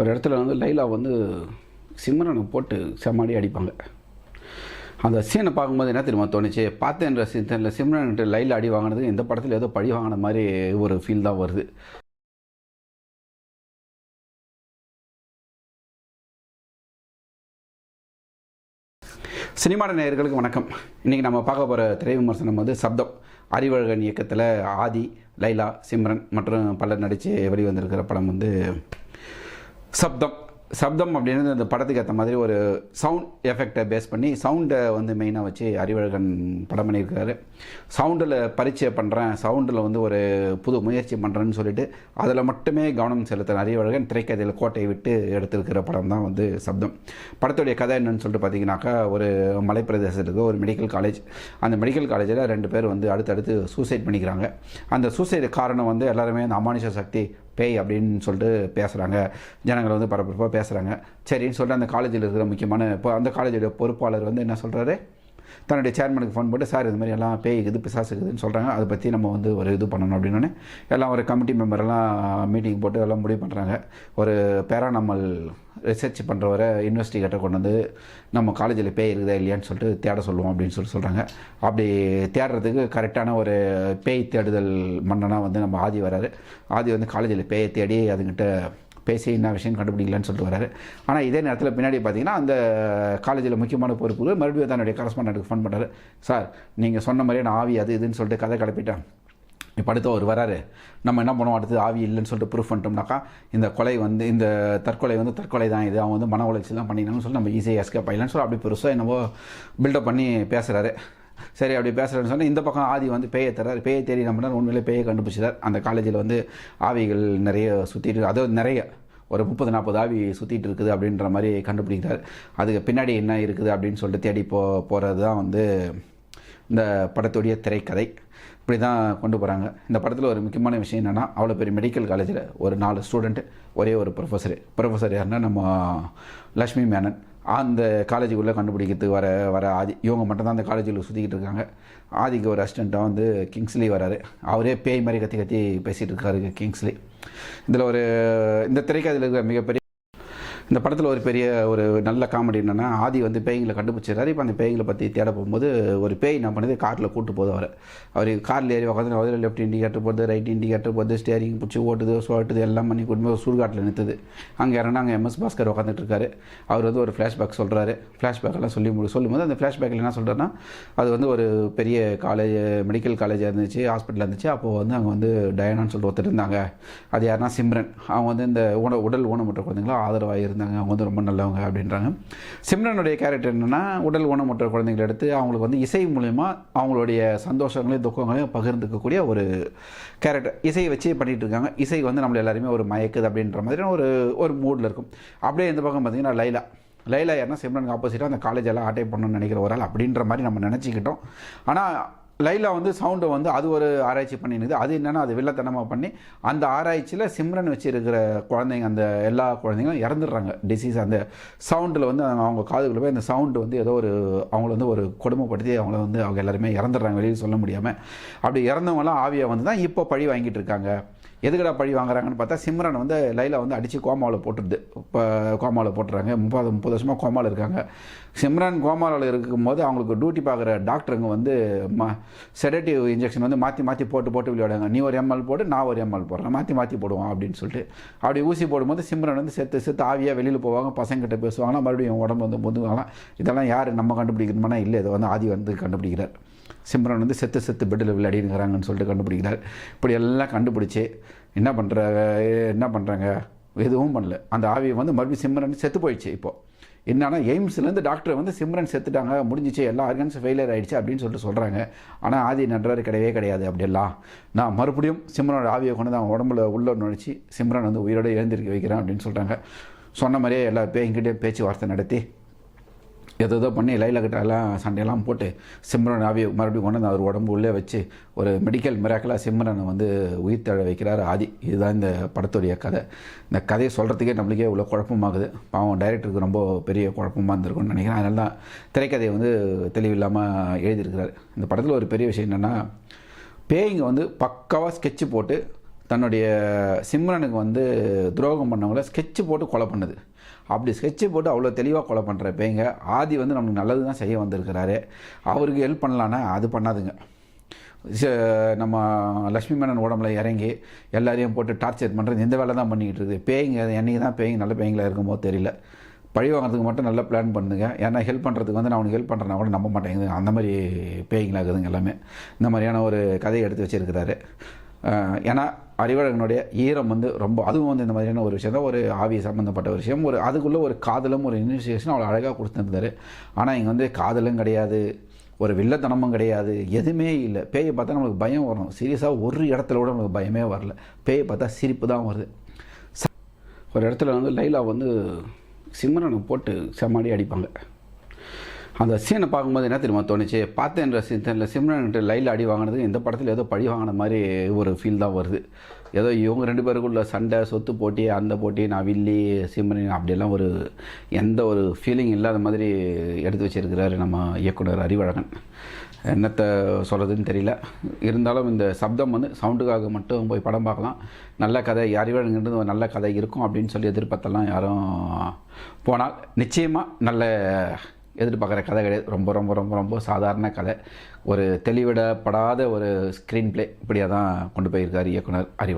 ஒரு இடத்துல வந்து லைலா வந்து சிம்ரனை போட்டு செம்மாடி அடிப்பாங்க. அந்த சீனை பார்க்கும்போது என்ன தெரியுமா தோணுச்சு? பார்த்தேன்ற சீனில் சிம்ரன்கிட்ட லைலா அடி வாங்கினது இந்த படத்தில் ஏதோ பழி வாங்கின மாதிரி ஒரு ஃபீல் தான் வருது. சினிமா நேயர்களுக்கு வணக்கம். இன்றைக்கி நம்ம பார்க்க போகிற திரை விமர்சனம் வந்து சப்தம். அறிவழகன் இயக்கத்தில் ஆதி லைலா சிம்ரன் மற்றும் பலர் நடித்து வெளிவந்திருக்கிற படம் வந்து சப்தம். சப்தம் அப்படின்னு அந்த படத்துக்கு ஏற்ற மாதிரி ஒரு சவுண்ட் எஃபெக்டை பேஸ் பண்ணி சவுண்டை வந்து மெயினாக வச்சு அறிவழகன் படம் பண்ணியிருக்காரு. சவுண்டில் பரீட்சை பண்ணுறேன் சவுண்டில் வந்து ஒரு புது முயற்சி பண்ணுறேன்னு சொல்லிட்டு அதில் மட்டுமே கவனம் செலுத்துகிற அறிவழகன் திரைக்கதையில் கோட்டையை விட்டு எடுத்திருக்கிற படம் தான் வந்து சப்தம். படத்துடைய கதை என்னன்னு சொல்லிட்டு பார்த்தீங்கன்னாக்கா ஒரு மலைப்பிரதேசத்துக்கு ஒரு மெடிக்கல் காலேஜ் அந்த மெடிக்கல் காலேஜில் ரெண்டு பேர் வந்து அடுத்தடுத்து சூசைட் பண்ணிக்கிறாங்க. அந்த சூசைடு காரணம் வந்து எல்லாருமே அந்த அமானுஷ சக்தி பேய் அப்படின்னு சொல்லிட்டு பேசுகிறாங்க ஜனங்கள் வந்து பரபரப்பாக பேசுகிறாங்க சரின்னு சொல்லிட்டு அந்த காலேஜில் இருக்கிற முக்கியமான இப்போ அந்த காலேஜோட பொறுப்பாளர் வந்து என்ன சொல்கிறாரு தன்னுடைய சேர்மனுக்கு ஃபோன் போட்டு சார் இது மாதிரி எல்லாம் பேய் இருக்குது பிசாசுக்குதுன்னு சொல்கிறாங்க அதை பற்றி நம்ம வந்து ஒரு இது பண்ணணும் அப்படின்னு எல்லாம் ஒரு கமிட்டி மெம்பர் எல்லாம் மீட்டிங் போட்டு எல்லாம் முடிவு பண்ணுறாங்க ஒரு பேரானமல் ரிசர்ச் பண்ணுறவரை இன்வெஸ்டிகேட்டர் கொண்டு வந்து நம்ம காலேஜில் பேய் இருக்குதா இல்லையான்னு சொல்லிட்டு தேட சொல்லுவோம் அப்படின்னு சொல்லி சொல்கிறாங்க அப்படி தேடுறதுக்கு கரெக்டான ஒரு பேய் தேடுதல் மன்னனாக வந்து நம்ம ஆதி வராரு. ஆதி வந்து காலேஜில் பேயை தேடி அதுங்கிட்ட பேசி என்ன விஷயம் கண்டுபிடிக்கலன்னு சொல்லிட்டு வராரு. ஆனால் இதே நேரத்தில் பின்னாடி பார்த்தீங்கன்னா அந்த காலேஜில் முக்கியமான பொறுப்பு மறுபடியும் தன்னுடைய கரஸ்பாண்டனுக்கு ஃபோன் பண்ணுறாரு சார் நீங்கள் சொன்ன மாதிரியே நான் ஆவி அது இதுன்னு சொல்லிட்டு கதை கிளப்பிட்டேன். இப்போ அடுத்து அவர் வராரு. நம்ம என்ன பண்ணுவோம்? அடுத்து ஆவி இல்லைன்னு சொல்லிட்டு ப்ரூஃப் பண்ணிட்டோம்னாக்கா இந்த கொலை வந்து இந்த தற்கொலை வந்து தற்கொலை தான் இது. அவன் வந்து மன உளைச்சி தான் பண்ணினாங்கன்னு சொல்லி நம்ம ஈஸியாக எஸ்கேப் ஆகலான்னு சொல்லி அப்படி பெருசாக என்னவோ பில்டப் பண்ணி பேசுகிறாரு சரி அப்படி பேசுகிறேன்னு சொன்னால் இந்த பக்கம் ஆதி வந்து பேயை தர்றார். பேயை தேடி நம்ம உண்மையிலே பேயை கண்டுபிடிச்சிட்டார். அந்த காலேஜில் வந்து ஆவிகள் நிறைய சுற்றிட்டு அதாவது நிறைய ஒரு முப்பது நாற்பது ஆவி சுற்றிட்டு இருக்குது அப்படின்ற மாதிரி கண்டுபிடிக்கிறார். அதுக்கு பின்னாடி என்ன இருக்குது அப்படின்னு சொல்லிட்டு தேடி போ போகிறது தான் வந்து இந்த படத்துடைய திரைக்கதை. இப்படி தான் கொண்டு போகிறாங்க இந்த படத்தில் ஒரு முக்கியமான விஷயம் என்னென்னா அவ்வளோ பெரிய மெடிக்கல் காலேஜில் ஒரு நாலு ஸ்டூடெண்ட்டு ஒரே ஒரு ப்ரொஃபஸர் ப்ரொஃபஸர் யாருன்னா நம்ம லக்ஷ்மி மேனன். அந்த காலேஜுக்குள்ளே கண்டுபிடிக்கிறதுக்கு வர வர ஆதி இவங்க மட்டும்தான் அந்த காலேஜில் சுற்றிக்கிட்டு இருக்காங்க. ஆதிக்கு ஒரு அசிஸ்டண்ட்டாக வந்து கிங்ஸ்லி வராரு. அவரே பேய் மாதிரி கத்தி கத்தி பேசிகிட்டு இருக்காரு கிங்ஸ்லி. இதில் ஒரு இந்த திரைக்கதையில் இருக்கிற மிகப்பெரிய இந்த படத்தில் ஒரு பெரிய ஒரு நல்ல காமெடி என்னென்னா ஆதி வந்து பேய்களை கண்டுபிடிச்சிடறாரு. இப்போ அந்த பேய்களை பற்றி தேட போகும்போது ஒரு பேய் என்ன பண்ணுது? காரில் கூட்டு போகுது அவர். அவர் காரில் ஏறி உட்காந்து அவர் லெஃப்ட் இண்டிகேட்டர் போகுது ரைட் இண்டிகேட்டர் போகுது ஸ்டேரிங் பிடிச்சி ஓட்டுது சோட்டுது எல்லாம் பண்ணி கொண்டு போய் சுடுகாட்டில் நிறுத்துது. அங்கே இறங்கினா அங்கே எம்எஸ் பாஸ்கர் உட்காந்துட்டு இருக்காரு. அவர் வந்து ஒரு ஃப்ளாஷ்பேக் சொல்கிறாரு ஃப்ளாஷ்பேக்கெல்லாம் சொல்லி முடி சொல்லும்போது அந்த ஃப்ளாஷ்பேக்கில் என்ன சொல்கிறேன்னா அது வந்து ஒரு பெரிய காலேஜ் மெடிக்கல் காலேஜாக இருந்துச்சு ஹாஸ்பிட்டல் இருந்துச்சு. அப்போது வந்து அங்கே வந்து டயானான்னு சொல்லிட்டு ஒருத்தர் இருந்தாங்க. அது யாருன்னா சிம்ரன். அவங்க வந்து இந்த ஊன உடல் ஊனமுற்ற குழந்தைங்களா ஆதரவாக இருந்தாங்க. அவங்க வந்து ரொம்ப நல்லவங்க அப்படின்றாங்க. சிம்ரனுடைய கேரக்டர் என்னென்னா உடல் ஊனமுற்ற குழந்தைங்களை எடுத்து அவங்களுக்கு வந்து இசை மூலயமா அவங்களுடைய சந்தோஷங்களையும் துக்கங்களையும் பகிர்ந்துக்கக்கூடிய ஒரு கேரக்டர் இசையை வச்சு பண்ணிகிட்டு இருக்காங்க. இசை வந்து நம்மளை எல்லாருமே ஒரு மயக்குது அப்படின்ற மாதிரி ஒரு ஒரு மூடில் இருக்கும். அப்படியே இந்த பக்கம் பார்த்தீங்கன்னா லைலா. லைலா யாருன்னா சிம்ரனுக்கு ஆப்போசிட்டாக அந்த காலேஜ் எல்லாம் அட்டை பண்ணணும்னு நினைக்கிற ஒரு ஆள் அப்படின்ற மாதிரி நம்ம நினச்சிக்கிட்டோம். ஆனால் லைலா வந்து சவுண்டை வந்து அது ஒரு ஆராய்ச்சி பண்ணினுது. அது என்னென்னா அது வில்லத்தனமாக பண்ணி அந்த ஆராய்ச்சியில் சிம்ரன் வச்சுருக்கிற குழந்தைங்க அந்த எல்லா குழந்தைங்களும் இறந்துடுறாங்க. டிசீஸ் அந்த சவுண்டில் வந்து அவங்க காதுக்குள்ள போய் அந்த சவுண்டு வந்து ஏதோ ஒரு அவங்கள வந்து ஒரு கொடுமைப்படுத்தி அவங்கள வந்து அவங்க எல்லாருமே இறந்துடுறாங்க. வெளியில் சொல்ல முடியாமல் அப்படி இறந்தவங்களாம் ஆவியை வந்து தான் இப்போ பழி வாங்கிட்டு இருக்காங்க. எதுக்கடா பழி வாங்குறாங்கன்னு பார்த்தா சிம்ரன் வந்து லைலா வந்து அடித்து கோமாவில் போட்டுருது இப்போ கோமாவில் போட்டுறாங்க. முப்பது முப்பது வருஷமாக கோமாவில் இருக்காங்க. சிம்ரன் கோமாவில் இருக்கும்போது அவங்களுக்கு டியூட்டி பார்க்குற டாக்டருங்க வந்து ம செடேட்டிவ் இன்ஜெக்ஷன் வந்து மாற்றி மாற்றி போட்டு போட்டு விளையாடுங்க நீ ஒரு எம்எல் போட்டு நான் ஒரு எம்எல் போடுறேன். மாற்றி மாற்றி போடுவோம் அப்படின்னு சொல்லிட்டு. அப்படி ஊசி போடும்போது சிம்ரன் வந்து செத்து செத்து ஆவியாக வெளியில் போவாங்க. பசங்கிட்ட பேசுவாங்கன்னா மறுபடியும் உடம்பு வந்து முதுவாங்களாம் இதெல்லாம் யார் நம்ம கண்டுபிடிக்கணுமானா இல்லை. இதை வந்து ஆதி வந்து கண்டுபிடிக்கிறார். சிம்ரன் வந்து செத்து செத்து பெட்டில் விளையாடினுங்கிறாங்கன்னு சொல்லிட்டு கண்டுபிடிக்கிறார். இப்படி எல்லாம் கண்டுபிடிச்சி என்ன பண்ணுறாங்க என்ன பண்ணுறாங்க எதுவும் பண்ணல. அந்த ஆவியை வந்து மறுபடியும் சிம்ரன் செத்து போயிடுச்சு இப்போது என்னன்னா எய்ம்ஸ்லேருந்து டாக்டர் வந்து சிம்ரன் செத்துட்டாங்க முடிஞ்சிச்சு எல்லா ஆர்கன்ஸும் ஃபெயிலியர் ஆகிடுச்சு அப்படின்னு சொல்லிட்டு சொல்கிறாங்க ஆனால் ஆதி நன்றாரு கிடையவே கிடையாது அப்படியெல்லாம். நான் மறுபடியும் சிம்ரனோட ஆவியை கொண்டு தான் உடம்புல உள்ள நுழைச்சி சிம்ரன் வந்து உயிரோடு எழுந்திருக்க வைக்கிறேன் அப்படின்னு சொல்கிறாங்க சொன்ன மாதிரியே எல்லா பேங்கிட்டே பேச்சுவார்த்தை நடத்தி எதோ ஏதோ பண்ணி லைலா கிட்ட எல்லாம் சண்டையெல்லாம் போட்டு சிம்ரன் ஆவி மறுபடியும் கொண்டு வந்து அவர் உடம்பு உள்ளே வச்சு ஒரு மெடிக்கல் மிராக்கலாக சிம்ரனை வந்து உயிர் தழ வைக்கிறார் ஆதி. இதுதான் இந்த படத்துடைய கதை. இந்த கதையை சொல்கிறதுக்கே நம்மளுக்கே இவ்வளோ குழப்பமாகுது. பாவம் டைரக்டருக்கு ரொம்ப பெரிய குழப்பமாக இருந்திருக்கும்னு நினைக்கிறேன். அதனால தான் திரைக்கதையை வந்து தெளிவில்லாமல் எழுதியிருக்கிறார். இந்த படத்தில் ஒரு பெரிய விஷயம் என்னென்னா பேய்ங்க வந்து பக்காவாக ஸ்கெட்சு போட்டு தன்னுடைய சிம்ரனுக்கு வந்து துரோகம் பண்ணவங்கள ஸ்கெட்சு போட்டு கொலை பண்ணுது. அப்படி ஸ்கெட்சு போட்டு அவ்வளோ தெளிவாக கொலை பண்ணுற பேங்க ஆதி வந்து நமக்கு நல்லது தான் செய்ய வந்திருக்கிறாரு. அவருக்கு ஹெல்ப் பண்ணலான்னா அது பண்ணாதுங்க. ச- நம்ம லக்ஷ்மி மேனன் உடம்புல இறங்கி எல்லாரையும் போட்டு டார்ச்சர் பண்ணுறது இந்த வேலை தான் பண்ணிக்கிட்டு இருக்குது. பேய்ங்க என்னைக்கு தான் பேய்ங்க நல்ல பேய்ங்களா இருக்குமோ தெரியல. பழி வாங்குறதுக்கு மட்டும் நல்லா பிளான் பண்ணுங்க. ஏன்னா ஹெல்ப் பண்ணுறதுக்கு வந்து நான் அவனுக்கு ஹெல்ப் பண்ணுறேன்னா கூட நம்ப மாட்டேங்குது. அந்த மாதிரி பேய்ங்களா இருக்குதுங்க எல்லாமே. இந்த மாதிரியான ஒரு கதையை எடுத்து வச்சிருக்கிறாரு. ஏன்னா அறிவழகனுடைய ஈரம் வந்து ரொம்ப அதுவும் வந்து இந்த மாதிரியான ஒரு விஷயம் தான் ஒரு ஆவி சம்மந்தப்பட்ட ஒரு விஷயம். ஒரு அதுக்குள்ளே ஒரு காதலும் ஒரு இனிஷியேஷன் அவ்வளோ அழகாக கொடுத்துருந்தாரு. ஆனால் இங்கே வந்து காதலும் கிடையாது ஒரு வில்லத்தனமும் கிடையாது எதுவுமே இல்லை. பேயை பார்த்தா நம்மளுக்கு பயம் வரும் சீரியஸாக ஒரு இடத்துல கூட நம்மளுக்கு பயமே வரல. பேயை பார்த்தா சிரிப்பு தான் வருது. ஒரு இடத்துல வந்து லைலா வந்து சிம்ரனை போட்டு செம்மாடி அடிப்பாங்க. அந்த சீனை பார்க்கும்போது என்ன தெரியுமா தோணுச்சு? பார்த்தேன்ற சீனில் சிம்ரன்கிட்ட லைல அடி வாங்கினது இந்த படத்தில் ஏதோ பழி வாங்கின மாதிரி ஒரு ஃபீல் தான் வருது. ஏதோ இவங்க ரெண்டு பேருக்குள்ள சண்டை சொத்து போட்டி அந்த போட்டி நான் வில்லி சிம்ரன் அப்படியெல்லாம் ஒரு எந்த ஒரு ஃபீலிங் இல்லாத மாதிரி எடுத்து வச்சிருக்கிறாரு நம்ம இயக்குனர் அறிவழகன். என்னத்தை சொல்கிறதுன்னு தெரியல. இருந்தாலும் இந்த சப்தம் வந்து சவுண்டுக்காக மட்டும் போய் படம் பார்க்கலாம். நல்ல கதை. அறிவழகன்றது ஒரு நல்ல கதை இருக்கும் அப்படின்னு சொல்லி எதிர்பார்த்தெல்லாம் யாரும் போனால் நிச்சயமாக நல்ல எதிர்பார்க்குற கதை கிடையாது. ரொம்ப ரொம்ப ரொம்ப ரொம்ப சாதாரண கதை. ஒரு தெளிவிடப்படாத ஒரு ஸ்க்ரீன் பிளே இப்படியாக தான் கொண்டு போயிருக்கார் இயக்குனர் அறிவு